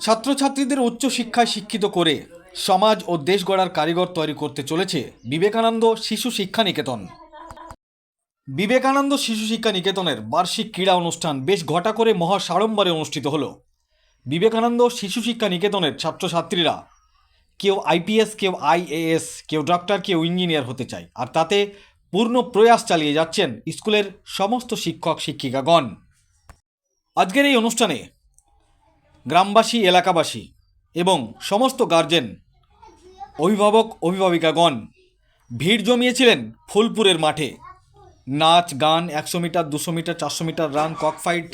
ছাত্রছাত্রীদের উচ্চশিক্ষায় শিক্ষিত করে সমাজ ও দেশ গড়ার কারিগর তৈরি করতে চলেছে বিবেকানন্দ শিশু শিক্ষা নিকেতন। বিবেকানন্দ শিশু শিক্ষা নিকেতনের বার্ষিক ক্রীড়া অনুষ্ঠান বেশ ঘটা করে মহা সাড়ম্বরে অনুষ্ঠিত হলো। বিবেকানন্দ শিশু শিক্ষা নিকেতনের ছাত্রছাত্রীরা কেউ আইপিএস, কেউ আইএএস, কেউ ডক্টর, কেউ ইঞ্জিনিয়ার হতে চায় আর তাতে পূর্ণ প্রয়াস চালিয়ে যাচ্ছেন স্কুলের সমস্ত শিক্ষক, শিক্ষিকাগণ। আজকের এই অনুষ্ঠানে গ্রামবাসী, এলাকাবাসী এবং সমস্ত গার্জেন, অভিভাবক, অভিভাবিকাগণ। ভিড় জমিয়েছিলেন ফুলপুরের মাঠে। নাচ, গান, একশো মিটার, দুশো মিটার, চারশো মিটার, রান, ককফাইট,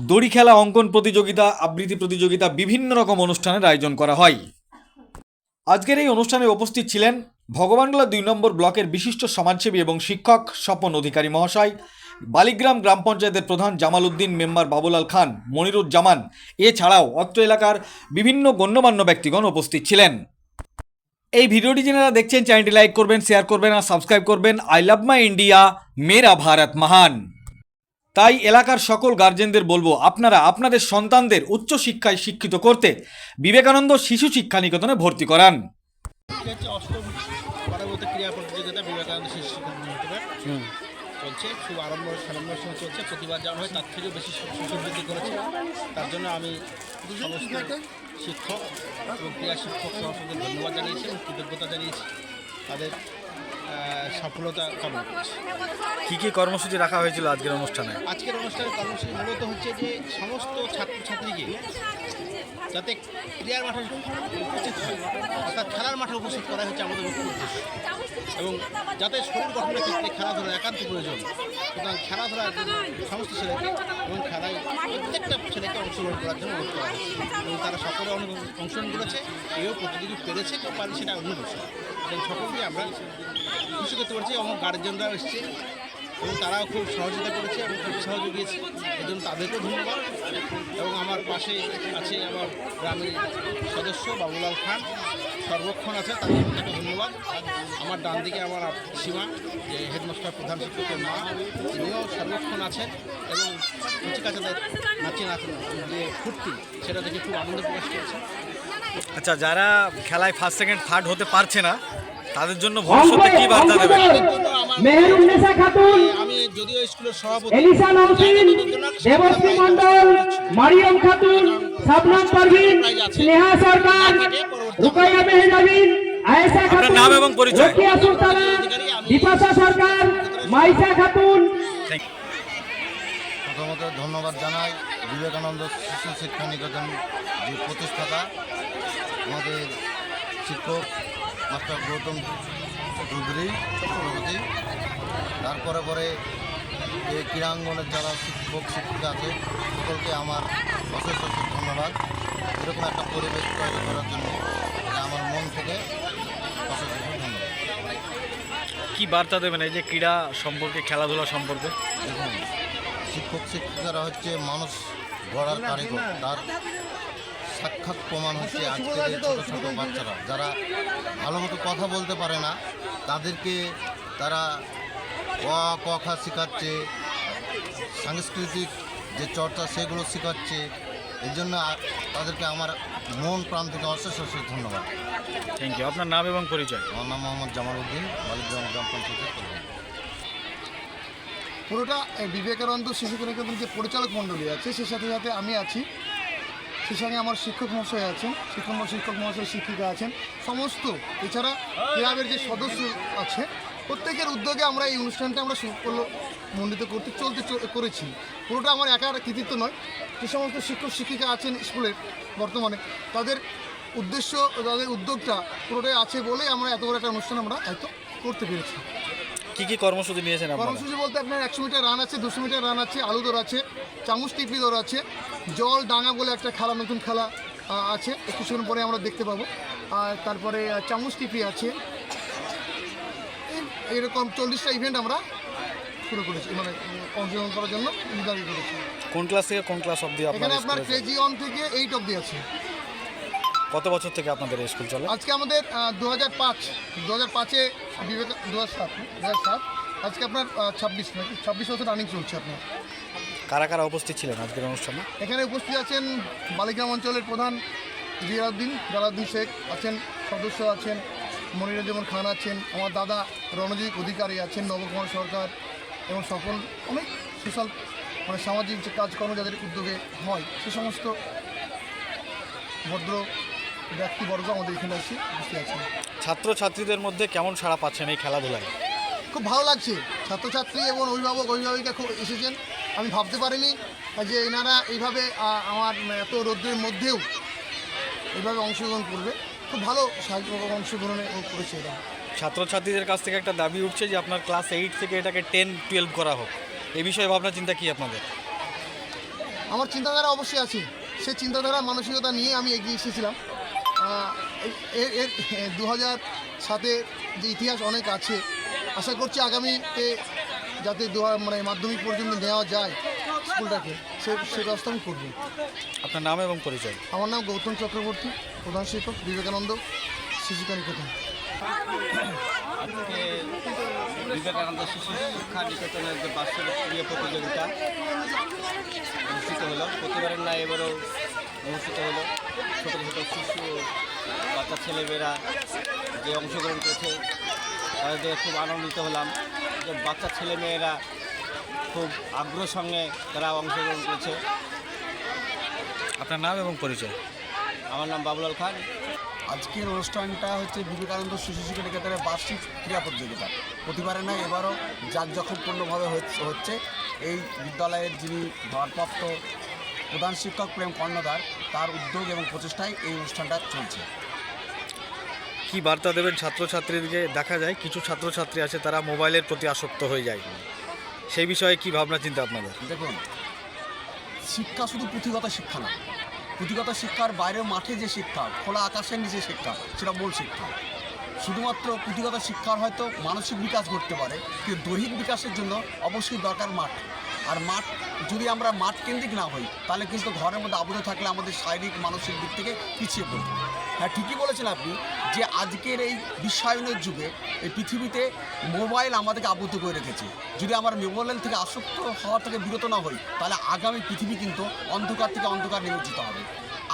দড়ি খেলা, অঙ্কন প্রতিযোগিতা, আবৃত্তি প্রতিযোগিতা, বিভিন্ন রকম অনুষ্ঠানের আয়োজন করা হয়। আজকের এই অনুষ্ঠানে উপস্থিত ছিলেন ভগবানগোলা দুই নম্বর ব্লকের বিশিষ্ট সমাজসেবী এবং শিক্ষক, স্বপন অধিকারী মহাশয় বালিগ্রাম গ্রাম পঞ্চায়েতের প্রধান জামাল উদ্দিন মেম্বার বাবুলাল খান মনিরুজ্জামান। এছাড়াও অত্র এলাকার বিভিন্ন গণ্যমান্য ব্যক্তিগণ উপস্থিত ছিলেন। এই ভিডিওটি যারা দেখছেন চ্যানেলটি লাইক করবেন শেয়ার করবেন আর সাবস্ক্রাইব করবেন। আই লাভ মাই ইন্ডিয়া মেরা ভারত মহান। তাই এলাকার সকল গার্জেনদের বলব আপনারা আপনাদের সন্তানদের উচ্চশিক্ষায় শিক্ষিত করতে বিবেকানন্দ শিশু শিক্ষা নিকেতনে ভর্তি করান। পরবর্তী প্রতিযোগিতা বিবেকানন্দ শিশু চলছে খুব আরম্ভ সাড়ম্বরের সঙ্গে চলছে প্রতিবার যা হয় তার থেকেও বেশি সুবৃদ্ধি করেছে। তার জন্য আমি সমস্ত শিক্ষক এবং ক্রীড়া শিক্ষক সভাপতিদের ধন্যবাদ জানিয়েছি এবং কৃতজ্ঞতা জানিয়েছি। তাদের সফলতা কামনা করছি। কী কি কর্মসূচি রাখা হয়েছিল আজকের অনুষ্ঠানে? আজকের অনুষ্ঠানের কর্মসূচি মূলত হচ্ছে যে সমস্ত ছাত্রছাত্রীকে যাতে ক্রীড়ার মাঠে উপস্থিত অর্থাৎ খেলার মাঠে উপস্থিত করা হচ্ছে আমাদের এবং যাতে শরীর গঠনের ক্ষেত্রে খেলাধুলা একান্ত প্রয়োজন, সুতরাং খেলাধুলার সমস্ত ছেলেকে এবং খেলায় প্রত্যেকটা ছেলেকে অংশগ্রহণ করার জন্য অনুরোধ করা এবং তারা সকলে অনেক অংশগ্রহণ করেছে, কেউ প্রতিযোগী পেরেছে, কেউ পারে সেটা অন্য বিষয় এবং সকলকে আমরা খুশি করতে পারছি এবং গার্জেনরাও এসছে। এবং তারাও খুব সহযোগিতা করেছে এবং খুব উৎসাহ জুগিয়েছে এই জন্য তাদেরকেও ধন্যবাদ। এবং আমার পাশে আছে আমার গ্রামের সদস্য বাবুলাল খান। সর্বক্ষণ আছে তাদের একটা ধন্যবাদ। আমার ডান দিকে আমার সীমা যে হেডমাস্টার প্রধান শিক্ষকের মা তিনিও সর্বক্ষণ আছেন এবং কিছু কচিকাচাদের নাচে নাচেন যে ফুর্তি সেটা দেখে খুব আনন্দ প্রকাশ করছে। আচ্ছা যারা খেলায় ফার্স্ট সেকেন্ড থার্ড হতে পারছে না তাদের জন্য ভবিষ্যতে কি বার্তা দেবেন? আমার মেহরুন্নেসা খাতুন আমি যদিও স্কুলের সভাপতি এলিসা নওশিন দেবশ্রী মন্ডল মারিয়াম খাতুন শাবনাম পারভিন স্নেহা সরকার রুকাইয়া মেহজাবিন আয়েশা খাতুন নাম এবং পরিচয়। রোকিয়া সুলতানা দীপাশা সরকার মাইশা খাতুন। প্রথমত ধন্যবাদ জানাই বিবেকানন্দ শিশু শিক্ষা নিকেতন যে প্রতিষ্ঠাতা আমাদের শিক্ষক মাস্টার গৌতম চৌধুরী চক্রবর্তী। তারপরে পরে এই ক্রীড়াঙ্গনের যারা শিক্ষক শিক্ষিকা আছে সকলকে আমার অশেষ অশেষ ধন্যবাদ। এরকম একটা পরিবেশ তৈরি করার জন্য আমার মন থেকে অশেষ অশেষ ধন্যবাদ। কি বার্তা দেবেন এই যে ক্রীড়া সম্পর্কে খেলাধুলা সম্পর্কে? দেখুন শিক্ষক শিক্ষিকারা হচ্ছে মানুষ গড়ার কারিগর। তার সাক্ষাৎ প্রমাণ হচ্ছে আজকের এই ছোটো ছোটো বাচ্চারা। যারা ভালো মতো কথা বলতে পারে না তাদেরকে তারা অ ক খ শেখাচ্ছে সাংস্কৃতিক যে চর্চা সেগুলো শেখাচ্ছে। এর জন্য তাদেরকে আমার মন প্রাণ থেকে অশেষ অশেষ ধন্যবাদ। থ্যাংক ইউ আপনার নাম এবং পরিচয়? আমার নাম মোহাম্মদ জামাল উদ্দিন বালিগ্রাম গ্রাম পঞ্চায়েতের পুরোটা এই বিবেকানন্দ শিশু নিকেতন যে পরিচালক মণ্ডলী আছে সেই সাথে সাথে আমি আছি। সঙ্গে আমার শিক্ষক মহাশয় আছেন, শিক্ষক শিক্ষক মহাশয় শিক্ষিকা আছেন, সমস্ত এছাড়া ক্লাবের যে সদস্য আছে, প্রত্যেকের উদ্যোগে আমরা এই অনুষ্ঠানটা আমরা সুফল মণ্ডিত করতে চলতে করেছি। পুরোটা আমার একার কৃতিত্ব নয়, যে সমস্ত শিক্ষক শিক্ষিকা আছেন স্কুলের বর্তমানে, তাদের উদ্দেশ্য, তাদের উদ্যোগটা পুরোটাই আছে বলেই আমরা এত বড় একটা অনুষ্ঠান আমরা এত করতে পেরেছি। কি কি কর্মসূচি নিয়েছেন আপনারা? কর্মসূচি বলতে আপনার একশো মিটার রান আছে দুশো মিটার রান আছে আলু দৌড় আছে চামচ টিপি দৌড় আছে জল ডাঙা বলে একটা খেলা নতুন খেলা আছে। কিছুক্ষণ পরে আমরা দেখতে পাবো। আর তারপরে চামচ টিপি আছে। এইরকম চল্লিশটা ইভেন্ট আমরা শুরু করেছি মানে অংশগ্রহণ করার জন্য নির্ধারিত করেছি। কোন ক্লাস থেকে কোন ক্লাস অবধি এখানে আপনার কেজি ওয়ান থেকে এইট অব্দি আছে। কত বছর থেকে আপনাদের এই স্কুল চলে? আজকে আমাদের দু হাজার পাঁচ দু হাজার পাঁচে বিবেক দু হাজার সাত দু হাজার সাত। আজকে আপনার ছাব্বিশ নাকি? ছাব্বিশ বছর রানিং চলছে আপনার। কারা কারা উপস্থিত ছিলেন আজকের অনুষ্ঠানে? এখানে উপস্থিত আছেন বালিগ্রাম অঞ্চলের প্রধান জিয়াউদ্দিন জালাউদ্দিন শেখ আছেন সদস্য আছেন মনিরুজ্জামান খান আছেন আমার দাদা রণজিৎ অধিকারী আছেন নবকুমার সরকার এবং সকল অনেক সোশ্যাল মানে সামাজিক যে কাজকর্ম যাদের উদ্যোগে হয় সে সমস্ত ভদ্র ব্যক্তিবর্গ আমাদের এখানে এসে উপস্থিত আছেন ছাত্রছাত্রীদের মধ্যে কেমন সাড়া পাচ্ছেন এই খেলাধুলায়? খুব ভালো লাগছে। ছাত্রছাত্রী এবং অভিভাবক অভিভাবিকা খুব এসেছেন। আমি ভাবতে পারিনি যে এনারা এইভাবে আমার এত রৌদ্রের মধ্যেও এইভাবে অংশগ্রহণ করবে। খুব ভালো অংশগ্রহণে করেছে এরা। ছাত্রছাত্রীদের কাছ থেকে একটা দাবি উঠছে যে আপনার ক্লাস এইট থেকে এটাকে টেন টুয়েলভ করা হোক। এই বিষয়ে ভাবনা চিন্তা কি আপনাদের? আমার চিন্তাধারা অবশ্যই আছে। সেই চিন্তাধারা মানসিকতা নিয়ে আমি এগিয়ে এসেছিলাম। এর এর দু হাজার সাতে যে ইতিহাস অনেক আছে আশা করছি আগামীতে যাতে দু মানে মাধ্যমিক পর্যন্ত নেওয়া যায় স্কুলটাকে সে সে ব্যবস্থা আমি করব। আপনার নাম এবং পরিচয়? আমার নাম গৌতম চক্রবর্তী প্রধান শিক্ষক বিবেকানন্দ শিশুকা নিকেতন আজকে বিবেকানন্দ শিশু শিক্ষা নিকেতনের যে বার্ষিক ক্রীড়া প্রতিযোগিতা অনুষ্ঠিত হলো প্রতিবারের না এবারও অনুষ্ঠিত হলো। ছোটো ছোটো শিশু বাচ্চা ছেলেমেয়েরা যে অংশগ্রহণ করেছে তাদের খুব আনন্দিত হলাম যে বাচ্চা ছেলেমেয়েরা খুব আগ্রহ সঙ্গে তারা অংশগ্রহণ করেছে। আপনার নাম এবং পরিচয়? আমার নাম বাবুলাল খান। আজকের অনুষ্ঠানটা হচ্ছে বিবেকানন্দ শিশু শিক্ষা নিকেতনের বার্ষিক ক্রীড়া প্রতিযোগিতা। প্রতিবারে নয় এবারও জাঁকজখমপূর্ণভাবে হচ্ছে- হচ্ছে। এই বিদ্যালয়ের যিনি ভারপ্রাপ্ত প্রধান শিক্ষক প্রেম কর্ণধার তার উদ্যোগ এবং প্রচেষ্টায় এই অনুষ্ঠানটা চলছে। কি বার্তা দেবেন ছাত্রছাত্রীদেরকে দেখা যায় কিছু ছাত্রছাত্রী আছে তারা মোবাইলের প্রতি আসক্ত হয়ে যায়। সেই বিষয়ে কি ভাবনা চিন্তা আপনাদের? দেখুন শিক্ষা শুধু পুঁথিগত শিক্ষা না পুঁথিগত শিক্ষার বাইরেও মাঠে যে শিক্ষা খোলা আকাশের নিচে শিক্ষা সেটা মূল শিক্ষা। শুধুমাত্র পুঁথিগত শিক্ষার হয়তো মানসিক বিকাশ ঘটতে পারে কিন্তু দৈহিক বিকাশের জন্য অবশ্যই দরকার মাঠ। আর মাঠ যদি আমরা মাঠ কেন্দ্রিক না হই, তাহলে কিন্তু ঘরের মধ্যে আবদ্ধ থাকলে আমাদের শারীরিক, মানসিক দিক থেকে পিছিয়ে পড়বে। হ্যাঁ ঠিকই বলেছেন আপনি যে আজকের এই বিশ্বায়নের যুগে এই পৃথিবীতে মোবাইল আমাদেরকে আবদ্ধ করে রেখেছে। যদি আমরা মোবাইল থেকে আসক্ত হওয়ার থেকে বিরত না হই, তাহলে আগামী পৃথিবী কিন্তু অন্ধকার থেকে অন্ধকার নিমজ্জিত হবে।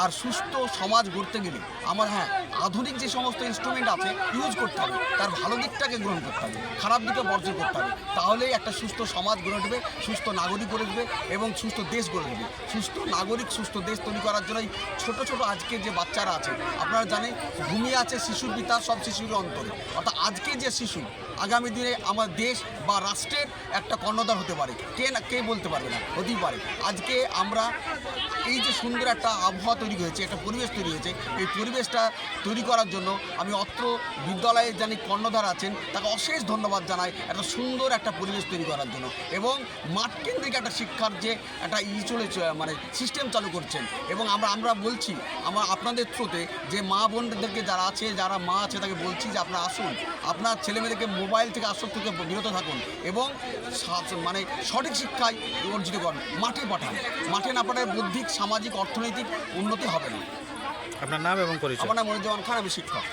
আর সুস্থ সমাজ গড়তে গেলে আমার হ্যাঁ আধুনিক যে সমস্ত ইনস্ট্রুমেন্ট আছে ইউজ করতে হবে। তার ভালো দিকটাকে গ্রহণ করতে হবে। খারাপ দিকে বর্জন করতে হবে। তাহলেই একটা সুস্থ সমাজ গড়ে উঠবে, সুস্থ নাগরিক গড়ে উঠবে এবং সুস্থ দেশ গড়ে উঠবে। সুস্থ নাগরিক, সুস্থ দেশ তৈরি করার জন্যই ছোট ছোট আজকে যে বাচ্চারা আছে, আপনারা জানেন, ঘুমিয়ে আছে শিশুর পিতা, সব শিশুর অন্তরে। অর্থাৎ আজকে যে শিশু, আগামী দিনে আমার দেশ বা রাষ্ট্রের একটা কর্ণধার হতে পারে। কে না, কে বলতে পারবে না? হতেই পারে। আজকে আমরা এই যে সুন্দর একটা আবহাওয়া তৈরি হয়েছে, একটা পরিবেশ তৈরি হয়েছে। এই পরিবেশটা তৈরি করার জন্য আমি অত্র বিদ্যালয়ের যিনি কর্ণধার আছেন, তাকে অশেষ ধন্যবাদ জানাই একটা সুন্দর একটা পরিবেশ তৈরি করার জন্য। এবং মাঠ কেন্দ্রিক একটা শিক্ষার যে একটা ই চলে মানে সিস্টেম চালু করছেন। এবং আমরা আমরা বলছি, আমার আপনাদের থ্রুতে যে মা বোনদেরকে যারা আছে, যারা মা আছে, তাকে বলছি যে আপনারা আসুন। আপনার ছেলেমেয়েদেরকে মোবাইল থেকে আসক্ত থেকে বিরত থাকুন এবং মানে সঠিক শিক্ষায় অর্জিত করুন। মাঠে পাঠান। মাঠে না পাঠায় বুদ্ধিক, সামাজিক, অর্থনৈতিক উন্নতি হবে না। আপনার নাম এবং পরিচয়। আমার নাম মনিরুজ্জামান খান আমি শিক্ষক।